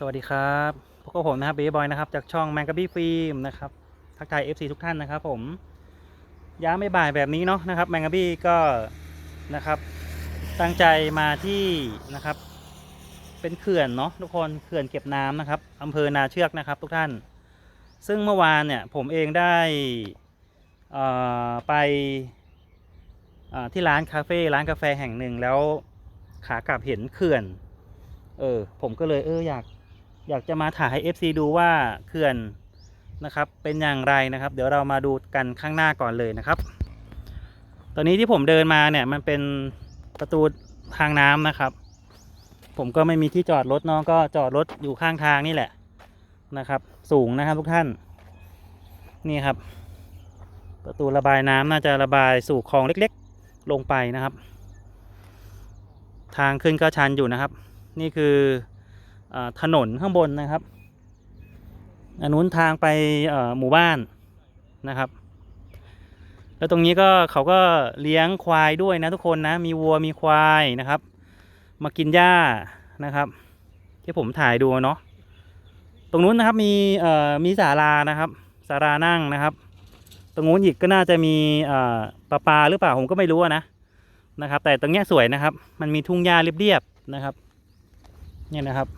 สวัสดีครับพวกบผมนะครับเบย์บอยนะครับจากช่องแมงกะบี้ฟิล์มนะครับทักทาย FC ทุกท่านนะครับผมย้าไม่บ่ายแบบนี้เนาะนะครับแมงกะบี้ก็นะครับตั้งใจมาที่นะครับ เป็นเขื่อนเนาะทุกคนเขื่อนเก็บน้ำนะครับอำเภอนาเชือกนะครับทุกท่าน ซึ่งเมื่อวานเนี่ยผมเองได้อ่อไปอ่อที่ร้านคาเฟ่ร้านกาแฟแห่งหนึ่งแล้วขากลับเห็นเขื่อน เออผมก็เลยเอออยาก อยากจะมาถ่ายให้ FC ดูว่าเขื่อนนะครับเป็นอย่างไรนะครับ เดี๋ยวเรามาดูกันข้างหน้าก่อนเลยนะครับ ตอนนี้ที่ผมเดินมาเนี่ยมันเป็นประตูทางน้ำนะครับ ผมก็ไม่มีที่จอดรถเนาะก็จอดรถอยู่ข้างทางนี่แหละนะครับ สูงนะครับทุกท่านนี่ครับ ประตูระบายน้ำน่าจะระบายสู่คลองเล็กๆลงไปนะครับ ทางขึ้นก็ชันอยู่นะครับ นี่คือ ถนนข้างบนนะครับอันนู้นทางไปหมู่บ้านนะครับ แล้วตรงนี้ก็เขาก็เลี้ยงควายด้วยนะทุกคนนะ มีวัวมีควายนะครับ มากินหญ้านะครับ ที่ผมถ่ายดูเนาะตรงนู้นนะครับมีเอ่อมีศาลานะครับศาลานั่งนะครับ ตรงนู้นอีกก็น่าจะมีเอ่อประปาหรือเปล่าผมก็ไม่รู้นะนะครับ แต่ตรงเนี้ยสวยนะครับ มันมีทุ่งหญ้าเรียบๆนะครับ เนี่ยนะครับ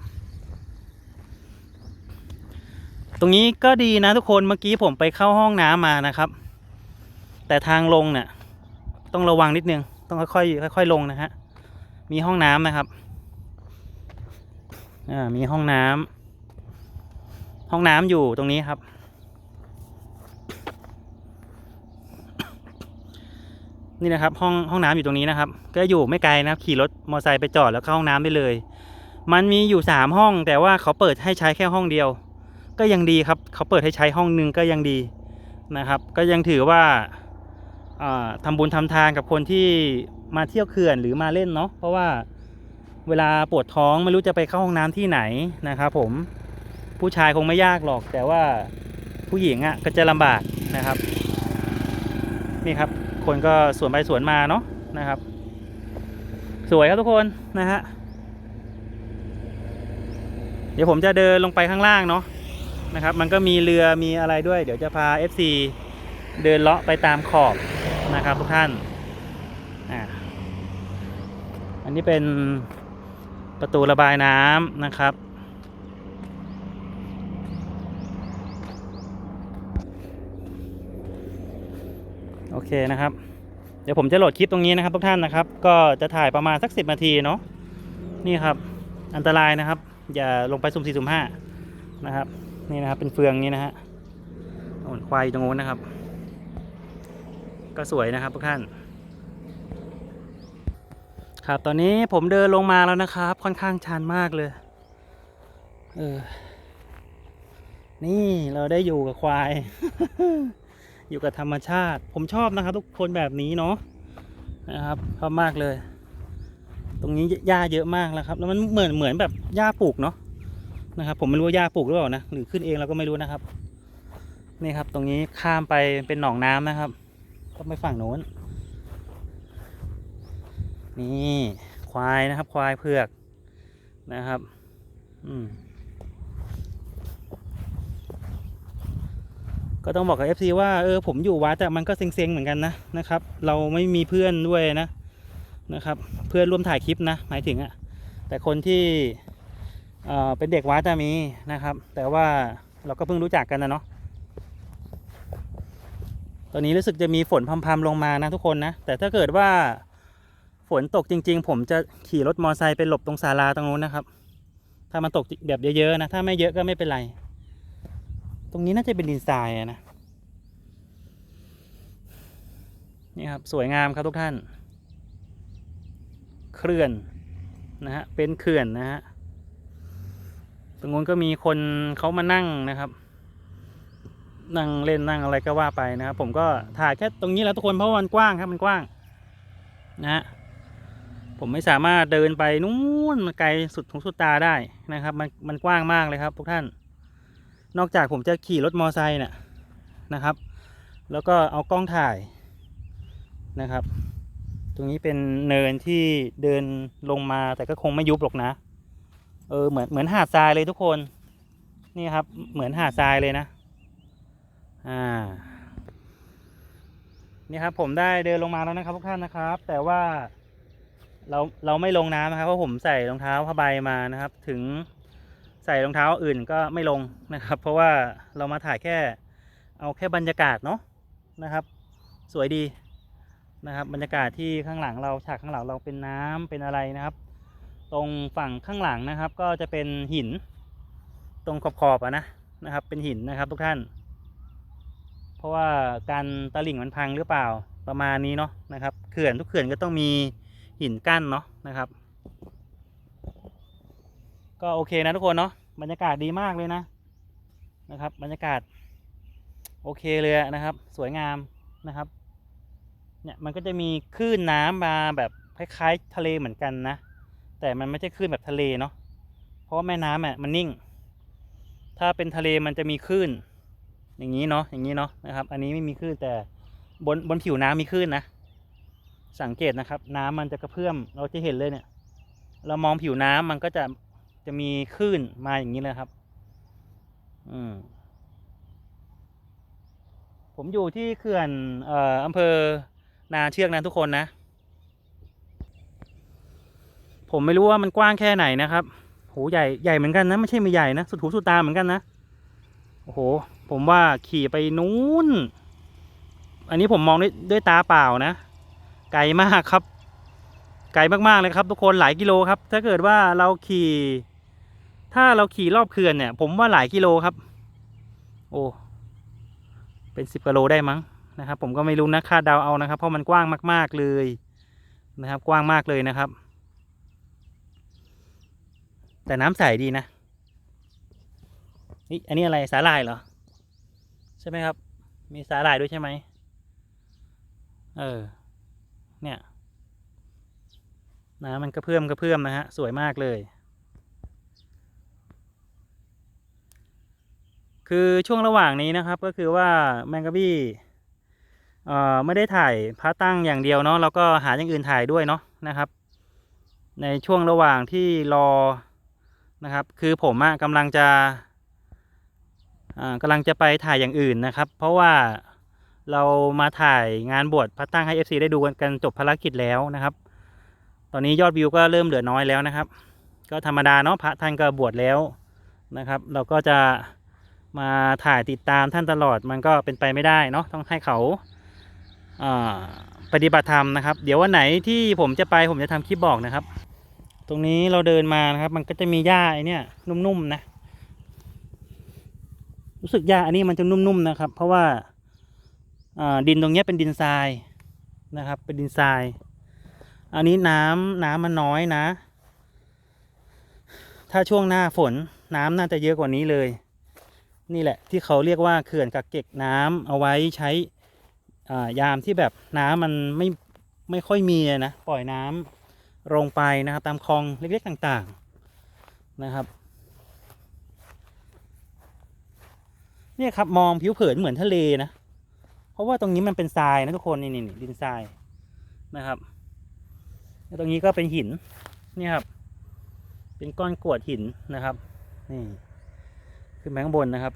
ตรงนี้ก็ดีนะทุกคนเมื่อกี้ผมไปเข้าห้องน้ำมานะครับ แต่ทางลงเนี่ยต้องระวังนิดนึง ต้องค่อยๆค่อยๆลงนะฮะมีห้องน้ำนะครับอ่ามีห้องน้ำห้องน้ำอยู่ตรงนี้ครับ นี่นะครับห้องห้องน้ำอยู่ตรงนี้นะครับ ก็อยู่ไม่ไกลนะครับ ขี่รถมอเตอร์ไซค์ไปจอดแล้วเข้าห้องน้ำได้เลย มันมีอยู่สามห้องแต่ว่าเขาเปิดให้ใช้แค่ห้องเดียว ก็ยังดีครับ เขาเปิดให้ใช้ห้องหนึงก็ยังดีนะครับ ก็ยังถือว่าอ่าทำบุญทำทานกับคนที่มาเที่ยวเขื่อนหรือมาเล่นเนาะเพราะว่าเวลาปวดท้องไม่รู้จะไปเข้าห้องน้ำที่ไหนนะครับผมผู้ชายคงไม่ยากหรอก แต่ว่าผู้หญิงอะ่ะก็จะลำบากนะครับ นี่ครับ คนก็สวนไปสวนมาเนาะนะครับ สวยครับทุกคนนะฮะเดี๋ยวผมจะเดินลงไปข้างล่างเนาะ นะครับ มันก็มีเรือมีอะไรด้วย เดี๋ยวจะพา FC เดินเลาะไปตามขอบนะครับทุกท่านอ่าอันนี้เป็นประตูระบายน้ำนะครับ โอเคนะครับ เดี๋ยวผมจะโหลดคลิปตรงนี้นะครับทุกท่านนะครับ ก็จะถ่ายประมาณสักสิบนาทีเนาะนี่ครับ อันตรายนะครับ อย่าลงไปสุ่มสี่สุ่มห้านะครับ นี่นะครับ เป็นเฟืองนี้นะฮะโอนควายอยู่ตรงนู้นนะครับ ก็สวยนะครับทุกท่าน ครับตอนนี้ผมเดินลงมาแล้วนะครับ ค่อนข้างชันมากเลย เออ นี่เราได้อยู่กับควาย อยู่กับธรรมชาติ ผมชอบนะครับ ทุกคนแบบนี้เนาะนะครับชอบมากเลย ตรงนี้หญ้าเยอะมากแล้วครับ แล้วมันเหมือนเหมือนแบบหญ้าปลูกเนาะ นะครับ ผมไม่รู้ว่าหญ้าปลูกหรือเปล่านะหรือขึ้นเองเราก็ไม่รู้นะครับ นี่ครับ ตรงนี้ข้ามไปเป็นหนองน้ำนะครับ ก็ไปฝั่งโน้น นี่ควายนะครับ ควายเผือกนะครับ อืมก็ต้องบอกกับ FC ว่าเออผมอยู่วัดแต่มันก็เซ็งๆเหมือนกันนะนะครับ เราไม่มีเพื่อนด้วยนะนะครับ เพื่อนร่วมถ่ายคลิปนะหมายถึงอะแต่คนที่ เอ่อเป็นเด็กวัดจะมีนะครับ แต่ว่าเราก็เพิ่งรู้จักกันนะเนาะตอนนี้รู้สึกจะมีฝนพรำๆลงมานะทุกคนนะ แต่ถ้าเกิดว่าฝนตกจริง ๆ ผมจะขี่รถมอไซค์ไปหลบตรงศาลาตรงนู้นนะครับ ถ้ามันตกแบบเยอะๆนะ ถ้าไม่เยอะก็ไม่เป็นไร ตรงนี้น่าจะเป็นดินทรายนะ นี่ครับสวยงามครับทุกท่าน เคลื่อนนะฮะ เป็นเขื่อนนะฮะ ตรงนู้นก็มีคนเขามานั่งนะครับ นั่งเล่นนั่งอะไรก็ว่าไปนะครับ ผมก็ถ่ายแค่ตรงนี้แหล้วทุกคนเพราะมันกว้างครับมันกว้าง นะฮะผมไม่สามารถเดินไปนู้นไกลสุดของสุดตาได้นะครับ มันมันกว้างมากเลยครับทุกท่าน นอกจากผมจะขี่รถมอไซค์น่ะนะครับ แล้วก็เอากล้องถ่ายนะครับ ตรงนี้เป็นเนินที่เดินลงมาแต่ก็คงไม่ยุบหรอกนะ เออเหมือนเหมือนหาดทรายเลยทุกคน นี่ครับ เหมือนหาดทรายเลยนะ อ่า นี่ครับ ผมได้เดินลงมาแล้วนะครับทุกท่านนะครับ แต่ว่าเราเราไม่ลงน้ำนะครับเพราะผมใส่รองเท้าผ้าใบมานะครับ ถึงใส่รองเท้าอื่นก็ไม่ลงนะครับ เพราะว่าเรามาถ่ายแค่เอาแค่บรรยากาศเนาะนะครับ สวยดีนะครับ บรรยากาศที่ข้างหลังเราฉากข้างหลังเราเป็นน้ำเป็นอะไรนะครับ ตรงฝั่งข้างหลังนะครับ ก็จะเป็นหิน ตรงขอบๆอะนะนะครับ เป็นหินนะครับทุกท่าน เพราะว่าการตะลิ่งมันพังหรือเปล่าประมาณนี้เนาะนะครับเขื่อนทุกเขื่อนก็ต้องมีหินกั้นเนาะนะครับ ก็โอเคนะทุกคนเนาะบรรยากาศดีมากเลยนะนะครับ บรรยากาศโอเคเลยนะครับ สวยงามนะครับเนี่ยมันก็จะมีคลื่นน้ำมาแบบคล้ายๆ ทะเลเหมือนกันนะ แต่มันไม่ใช่คลื่นแบบทะเลเนาะเพราะแม่น้ำอะมันนิ่ง ถ้าเป็นทะเลมันจะมีคลื่น อย่างนี้เนาะอย่างนี้เนาะนะครับ อันนี้ไม่มีคลื่นแต่บนบนผิวน้ำมีคลื่นนะ สังเกตนะครับ น้ำมันจะกระเพื่อมเราจะเห็นเลยเนี่ย เรามองผิวน้ำมันก็จะจะมีคลื่นมาอย่างนี้เลยครับ อืมผมอยู่ที่เขื่อนเอ่ออำเภอนาเชือกนะทุกคนนะ ผมไม่รู้ว่ามันกว้างแค่ไหนนะครับโหใหญ่ใหญ่เหมือนกันนะไม่ใช่ไม่ใหญ่นะสุดหูสุดตาเหมือนกันนะโอ้โห ผมว่าขี่ไปนู้น อันนี้ผมมองด้วยด้วยตาเปล่านะ ไกลมากครับ ไกลมากๆเลยครับ ทุกคนหลายกิโลครับ ถ้าเกิดว่าเราขี่ ถ้าเราขี่รอบเขื่อนเนี่ย ผมว่าหลายกิโลครับ โอ้เป็นสิบกิโลได้มั้งนะครับ ผมก็ไม่รู้นะคาดเดาเอานะครับ เพราะมันกว้างมาก ๆเลยนะครับ กว้างมากเลยนะครับ แต่น้ำใสดีนะนี่อันนี้อะไรสาหร่ายเหรอ ใช่ไหมครับ มีสาหร่ายด้วยใช่ไหมเออ เนี่ยน้ำมันกระเพื่มกระเพื่มนะฮะ สวยมากเลย คือช่วงระหว่างนี้นะครับก็คือว่าแมงกะบี้เอ่อไม่ได้ถ่ายพระตั้งอย่างเดียวเนาะแล้วก็หาอย่างอื่นถ่ายด้วยเนาะนะครับ ในช่วงระหว่างที่รอ นะครับ คือผมอะกำลังจะอ่ากำลังจะไปถ่ายอย่างอื่นนะครับ เพราะว่าเรามาถ่ายงานบวชพระตั้งให้ FC ได้ดูกันจบภารกิจแล้วนะครับ ตอนนี้ยอดวิวก็เริ่มเหลือน้อยแล้วนะครับ ก็ธรรมดาเนาะพระท่านก็บวชแล้วนะครับ เราก็จะมาถ่ายติดตามท่านตลอดมันก็เป็นไปไม่ได้เนาะต้องให้เขาอ่าปฏิบัติธรรมนะครับ เดี๋ยววันไหนที่ผมจะไปผมจะทำคลิปบอกนะครับ ตรงนี้เราเดินมานะครับ มันก็จะมีหญ้าไอเนี่ยนุ่มๆนะ รู้สึกหญ้าอันนี้มันจะนุ่มๆนะครับ เพราะว่าดินตรงเนี้ยเป็นดินทรายนะครับ เป็นดินทราย อันนี้น้ำน้ำมันน้อยนะ ถ้าช่วงหน้าฝนน้ำน่าจะเยอะกว่านี้เลย นี่แหละที่เขาเรียกว่าเขื่อนกักเก็บน้ำเอาไว้ใช้ายามที่แบบน้ำมันไม่ไม่ค่อยมีนะปล่อยน้ำ ลงไปนะครับ ตามคลองเล็กๆต่างๆนะครับ เนี่ยครับมองผิวเผินเหมือนทะเลนะ เพราะว่าตรงนี้มันเป็นทรายนะทุกคนนี่นี่ดินทรายนะครับแล้วตรงนี้ก็เป็นหินนี่ครับ เป็นก้อนกรวดหินนะครับนี่ขึ้นไปข้างบนนะครับ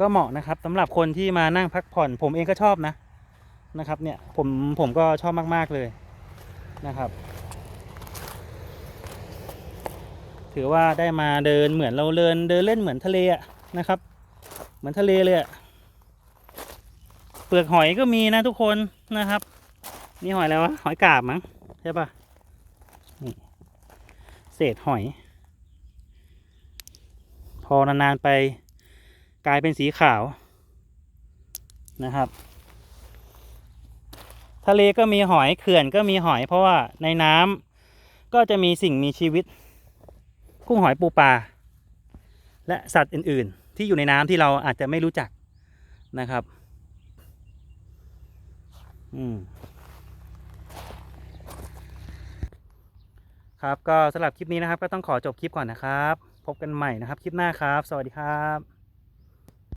ก็เหมาะนะครับสำหรับคนที่มานั่งพักผ่อนผมเองก็ชอบนะ นะครับเนี่ยผมผมก็ชอบมาก ๆ เลยนะครับ ถือว่าได้มาเดินเหมือนเราเดินเดินเล่นเหมือนทะเลอะนะครับ เหมือนทะเลเลยอะเปลือกหอยก็มีนะทุกคนนะครับนี่หอยอะไรวะหอยกาบมั้งใช่ปะนี่เศษหอย พอนานๆไปกลายเป็นสีขาวนะครับ ทะเลก็มีหอยเขื่อนก็มีหอยเพราะว่าในน้ำก็จะมีสิ่งมีชีวิต กุ้งหอยปูปลาและสัตว์อื่น ๆ ที่อยู่ในน้ำที่เราอาจจะไม่รู้จักนะครับ อืมครับก็สำหรับคลิปนี้นะครับ ก็ต้องขอจบคลิปก่อนนะครับ พบกันใหม่นะครับ คลิปหน้าครับ สวัสดีครับ